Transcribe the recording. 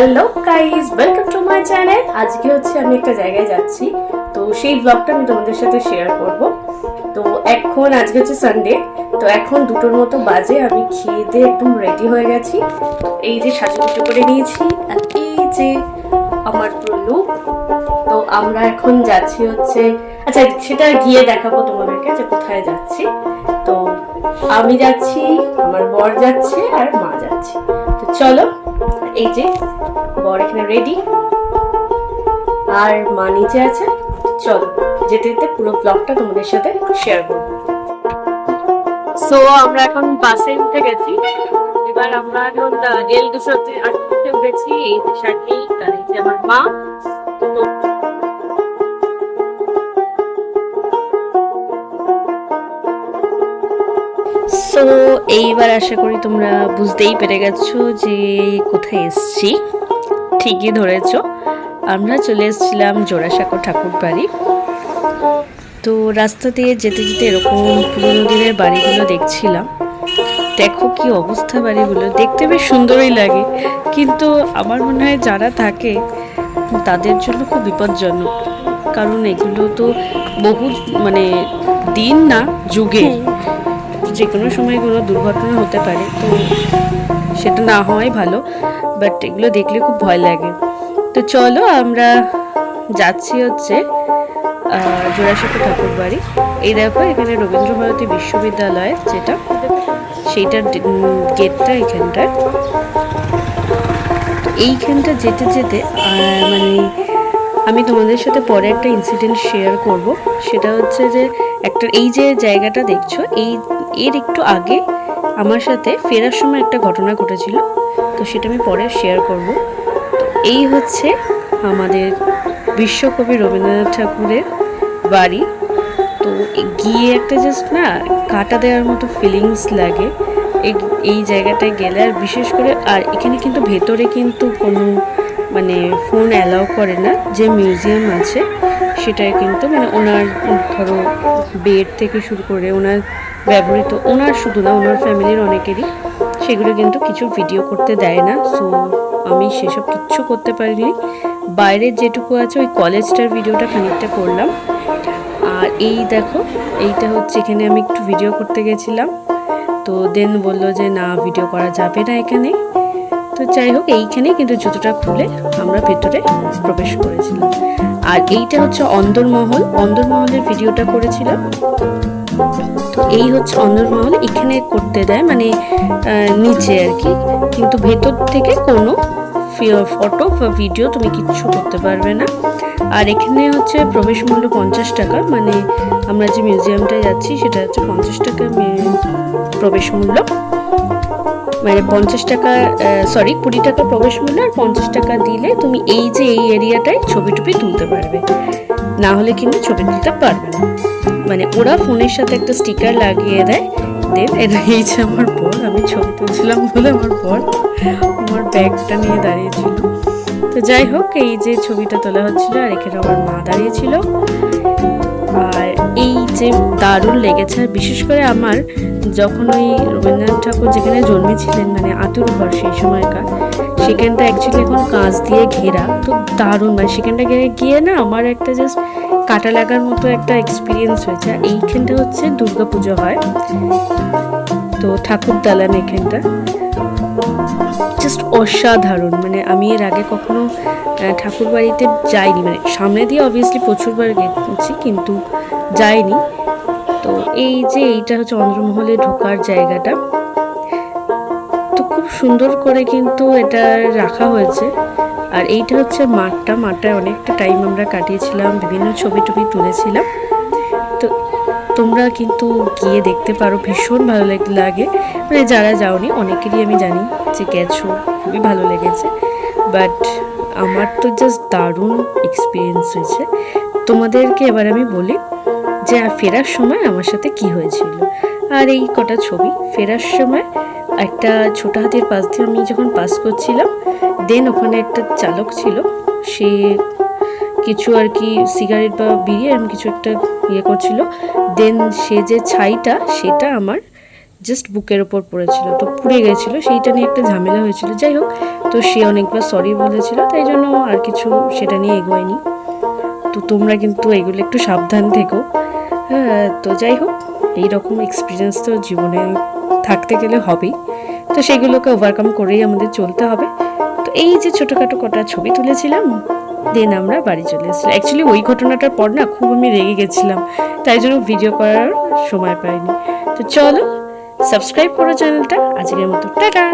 Hello guys welcome to my channel আজকে হচ্ছে আমি একটা জায়গায় যাচ্ছি। তো সেই ব্লগটা আমি তোমাদের সাথে শেয়ার করব। তো এখন আজকে হচ্ছে সানডে তো এখন দুটোর মতো বাজে, আমি খেয়ে দিয়ে একদম রেডি হয়ে গেছি। এই যে সাজুগুজু করে নিয়েছি এই যে আমার পুরো look। তো আমরা এখন যাচ্ছি হচ্ছে আচ্ছা সেটা গিয়ে দেখাবো তোমাদেরকে যে কোথায় যাচ্ছি। তো আমি যাচ্ছি, আমার বর যাচ্ছে, আর মা যাচ্ছে। তো চলো এই যে, বর এখানে রেডি আর মা নিচে আছে। চলো, যেতে যেতে পুরো ব্লগটা তোমাদের সাথে শেয়ার করব। সো আমরা এখন বাসে উঠে গেছি। এবার আমরা এখন রেল দুশোতে আটকে উঠেছি এই যে আমার মা। সো এইবার আশা করি তোমরা বুঝতেই পেরে গেছো যে কোথায় এসছি। ঠিকই ধরেছ। আমরা চলে এসেছিলাম জোড়াসাঁকো ঠাকুর বাড়ি। তো রাস্তা দিয়ে যেতে যেতে এরকম পুরোনো দিনের বাড়িগুলো দেখছিলাম। দেখো কি অবস্থা বাড়িগুলো। দেখতে বেশ সুন্দরই লাগে। কিন্তু আমার মনে হয় যারা থাকে, তাদের জন্য খুব বিপজ্জনক। কারণ এগুলো তো বহু মানে দিন না যুগে যে কোনো সময় কোনো দুর্ঘটনা হতে পারে, তো সেটা না হওয়াই ভালো বাট এগুলো দেখলে খুব ভয় লাগে। তো চলো আমরা যাচ্ছি হচ্ছে জোড়াসাঁকো ঠাকুর বাড়ি। এই দেখো এখানে রবীন্দ্র ভারতী বিশ্ববিদ্যালয় যেটা, সেইটার গেটটা এখানটায়। তো এইখানটা যেতে যেতে মানে আমি তোমাদের সাথে পরে একটা ইনসিডেন্ট শেয়ার করব। সেটা হচ্ছে যে একটা, এই যে জায়গাটা দেখছ, এই এর একটু আগে আমার সাথে ফেরার সময় একটা ঘটনা ঘটেছিল, তো সেটা আমি পরে শেয়ার করব। এই হচ্ছে আমাদের বিশ্বকবি রবীন্দ্রনাথ ঠাকুরের বাড়ি। তো গিয়ে একটা জাস্ট না কাটা দেওয়ার মতো ফিলিংস লাগে। এই এই জায়গাটায় গেলে আর বিশেষ করে, আর এখানে কিন্তু ভেতরে কিন্তু কোনো মানে ফোন অ্যালাউ করে না, যে মিউজিয়াম আছে, সেটায় কিন্তু মানে ওনার ধরো বেড থেকে শুরু করে ওনার ব্যবহৃত ওনার শুধু না, ওনার ফ্যামিলির অনেকেরই। সেগুলো কিন্তু কিছু ভিডিও করতে দেয় না সো আমি সেসব কিচ্ছু করতে পারিনি। বাইরের যেটুকু আছে, ওই কলেজটার ভিডিওটা খানিকটা করলাম। আর এই দেখো, এইটা হচ্ছে এখানে আমি একটু ভিডিও করতে গেছিলাম। তো দেন বলল যে, না ভিডিও করা যাবে না এখানে। তো যাই হোক এইখানে কিন্তু জুতোটা খুলে আমরা ভেতরে প্রবেশ করেছিলাম। আর এইটা হচ্ছে অন্দরমহল। অন্দরমহলের ভিডিওটা করেছিলাম। এই হচ্ছে অন্দরমহল এখানে করতে দেয় মানে নিচে আর কি। কিন্তু ভেতর থেকে কোনো ফটো বা ভিডিও তুমি কিচ্ছু করতে পারবে না। আর এখানে হচ্ছে প্রবেশ মূল্য পঞ্চাশ টাকা মানে আমরা যে মিউজিয়ামটায় যাচ্ছি, সেটা হচ্ছে পঞ্চাশ টাকা প্রবেশ মূল্য। মানে পঞ্চাশ টাকা সরি কুড়ি টাকা প্রবেশ মূল্য আর পঞ্চাশ টাকা দিলে তুমি এই যে এই এরিয়াটায় ছবি টবি তুলতে পারবে। না হলে কিন্তু ছবি তুলতে পারবে না। মানে ওরা ফোনের সাথে একটা স্টিকার লাগিয়ে দেয়। দেন এই যে আমার বর, আমি ছবি তুলছিলাম বলে আমার বর আমার ব্যাগটা নিয়ে দাঁড়িয়েছিল। তো যাই হোক, এই যে ছবিটা তোলা হচ্ছিল আর এখানে আমার মা দাঁড়িয়েছিল। আর এই যে দারুণ লেগেছে, আর বিশেষ করে আমার যখন ওই রবীন্দ্রনাথ ঠাকুর যেখানে জন্মেছিলেন মানে আতুর ঘর সেই সময়কার সেখানটা অ্যাকচুয়ালি এখন কাঁচ দিয়ে ঘেরা, তো দারুণ। মানে সেখানটা গিয়ে না আমার একটা জাস্ট কাটা লাগার মতো একটা এক্সপিরিয়েন্স হয়েছে। আর এইখানটা হচ্ছে পুজো হয়। তো ঠাকুর দালান এখানটা। জাস্ট অসাধারণ। মানে আমি এর আগে কখনো ঠাকুর বাড়িতে যাইনি। মানে সামনে দিয়ে অবভিয়াসলি প্রচুরবার গেছি, কিন্তু যাইনি। তো এই যে এইটা হচ্ছে অন্ধ্রমহলে ঢোকার জায়গাটা। খুব সুন্দর করে কিন্তু এটা রাখা হয়েছে। আর এইটা হচ্ছে মাঠটা। মাঠটায় অনেকটা টাইম আমরা কাটিয়েছিলাম, বিভিন্ন ছবি টবি তুলেছিলাম। তো তোমরা কিন্তু গিয়ে দেখতে পারো, ভীষণ ভালো লাগে মানে যারা যাওনি, অনেকেরই আমি জানি যে গেছো, খুবই ভালো লেগেছে। বাট আমার তো জাস্ট দারুণ এক্সপিরিয়েন্স হয়েছে। তোমাদেরকে এবার আমি বলি যে ফেরার সময় আমার সাথে কি হয়েছিল? আর এই কটা ছবি, ফেরার সময় একটা ছোট হাতির পাশ দিয়ে আমি যখন পাস করছিলাম দেন ওখানে একটা চালক ছিল, সে কিছু আর কি সিগারেট বা বিড়ি এরকম কিছু একটা ইয়ে করছিল দেন সে যে ছাইটা, সেটা আমার জাস্ট বুকের ওপর পড়েছিল, তো পুড়ে গেছিল, সেইটা নিয়ে একটা ঝামেলা হয়েছিল। যাই হোক, তো সে অনেকবার সরি বলেছিল, তাই জন্য আর কিছু সেটা নিয়ে এগোয়নি। তো তোমরা কিন্তু এগুলো একটু সাবধান থেকো। হ্যাঁ তো যাই হোক, এইরকম এক্সপিরিয়েন্স তো জীবনে থাকতে গেলে হবেই। তো সেগুলোকে ওভারকাম করেই আমাদের চলতে হবে। তো এই যে ছোটোখাটো কটা ছবি তুলেছিলাম দেন আমরা বাড়ি চলে এসেছিলাম। অ্যাকচুয়ালি ওই ঘটনাটার পর না খুব আমি রেগে গেছিলাম, তাই জন্য ভিডিও করার সময় পাইনি। তো চলো সাবস্ক্রাইব করো চ্যানেলটা আজকের মতো, টাটা!